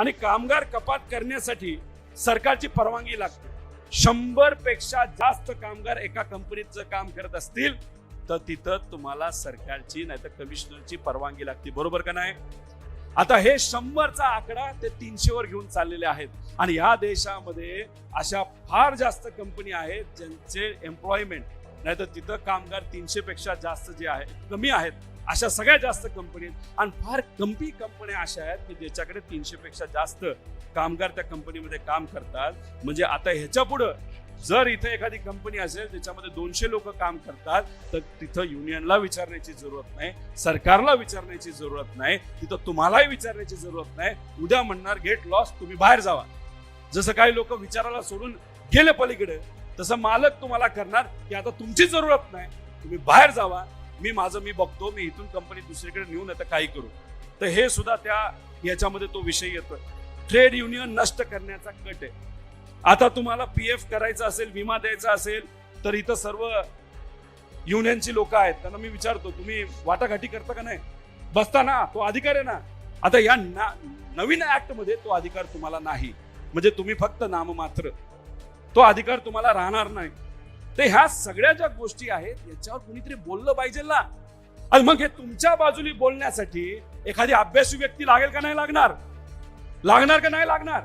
आणि कामगार कपात करण्यासाठी सरकारची परवानगी लागते. शंभरपेक्षा जास्त कामगार एका कंपनीचं काम करत असतील तर तिथं तुम्हाला सरकारची नाही तर कमिशनरची परवानगी लागते. बरोबर का नाही? आता हे शंभरचा आकडा ते तीनशे वर घेऊन चाललेले आहेत. आणि या देशामध्ये अशा फार जास्त कंपनी आहेत ज्यांचे एम्प्लॉयमेंट नाही तर तिथं कामगार तीनशे पेक्षा जास्त जे आहे कमी आहेत. अशा सगळ्यात जास्त कंपनी आहेत. आणि फार कमी कंपन्या अशा आहेत की ज्याच्याकडे तीनशेपेक्षा जास्त कामगार त्या कंपनीमध्ये काम करतात. म्हणजे आता ह्याच्या पुढं जर इथे एखादी कंपनी असेल ज्याच्यामध्ये दोनशे लोक काम करतात तर तिथं युनियनला विचारण्याची जरूरत नाही सरकारला विचारण्याची जरूरत नाही तिथं तुम्हालाही विचारण्याची जरूरत नाही. उद्या म्हणणार गेट लॉस तुम्ही बाहेर जावा. जसं काही लोक विचाराला सोडून गेले पलीकडे तसं मालक तुम्हाला करणार की आता तुमची जरूरत नाही तुम्ही बाहेर जावा. मी माझं मी बघतो मी इथून कंपनी दुसरीकडे नेऊन आता काही करू. तर हे सुद्धा त्या याच्यामध्ये तो विषय येतो ट्रेड युनियन नष्ट करण्याचा कट आहे. आता तुम्हाला पी एफ करायचा असेल विमा द्यायचा असेल तर इथं सर्व युनियनची लोक आहेत. त्यांना मी विचारतो तुम्ही वाटाघाटी करता का नाही? बसता ना तो अधिकार आहे ना. आता या ना- नवीन ऍक्टमध्ये तो अधिकार तुम्हाला नाही. म्हणजे तुम्ही फक्त नाममात्र. तो अधिकार तुम्हाला राहणार नाही. तर ह्या सगळ्या ज्या गोष्टी आहेत याच्यावर कुणीतरी बोललं पाहिजे ना. आणि मग हे तुमच्या बाजूनी बोलण्यासाठी एखादी अभ्यासू व्यक्ती लागेल का नाही लागणार? लागणार का नाही लागणार?